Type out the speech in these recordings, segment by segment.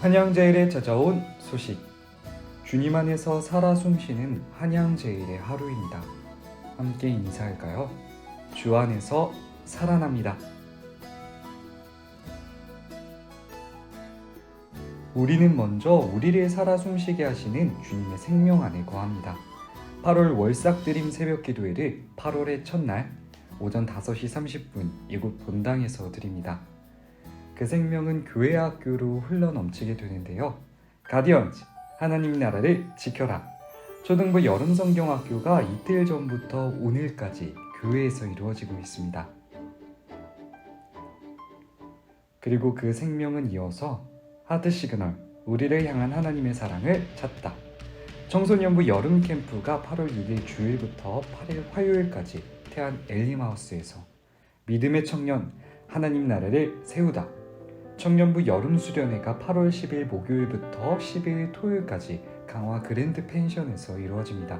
한양제일에 찾아온 소식. 주님 안에서 살아 숨쉬는 한양제일의 하루입니다. 함께 인사할까요? 주 안에서 살아납니다. 우리는 먼저 우리를 살아 숨쉬게 하시는 주님의 생명 안에 거합니다. 8월 월삭드림 새벽 기도회를 8월의 첫날 오전 5시 30분 이곳 본당에서 드립니다. 그 생명은 교회 학교로 흘러넘치게 되는데요. 가디언즈 하나님 나라를 지켜라. 초등부 여름 성경 학교가 이틀 전부터 오늘까지 교회에서 이루어지고 있습니다. 그리고 그 생명은 이어서 하트 시그널 우리를 향한 하나님의 사랑을 찾다. 청소년부 여름 캠프가 8월 6일 주일부터 8일 화요일까지 태안 엘리마우스에서 믿음의 청년 하나님 나라를 세우다. 청년부 여름 수련회가 8월 10일 목요일부터 10일 토요일까지 강화 그랜드 펜션에서 이루어집니다.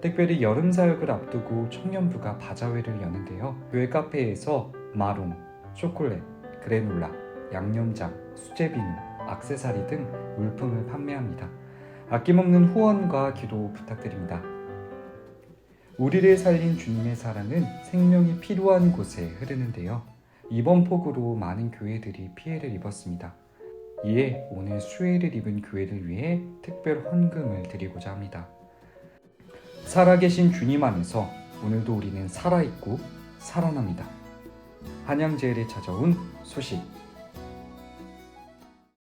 특별히 여름 사역을 앞두고 청년부가 바자회를 여는데요. 교회 카페에서 마롱, 초콜릿, 그래놀라, 양념장, 수제 비누, 악세사리 등 물품을 판매합니다. 아낌없는 후원과 기도 부탁드립니다. 우리를 살린 주님의 사랑은 생명이 필요한 곳에 흐르는데요. 이번 폭우로 많은 교회들이 피해를 입었습니다. 이에 오늘 수혜를 입은 교회를 위해 특별 헌금을 드리고자 합니다. 살아계신 주님 안에서 오늘도 우리는 살아있고 살아납니다. 한양제일에 찾아온 소식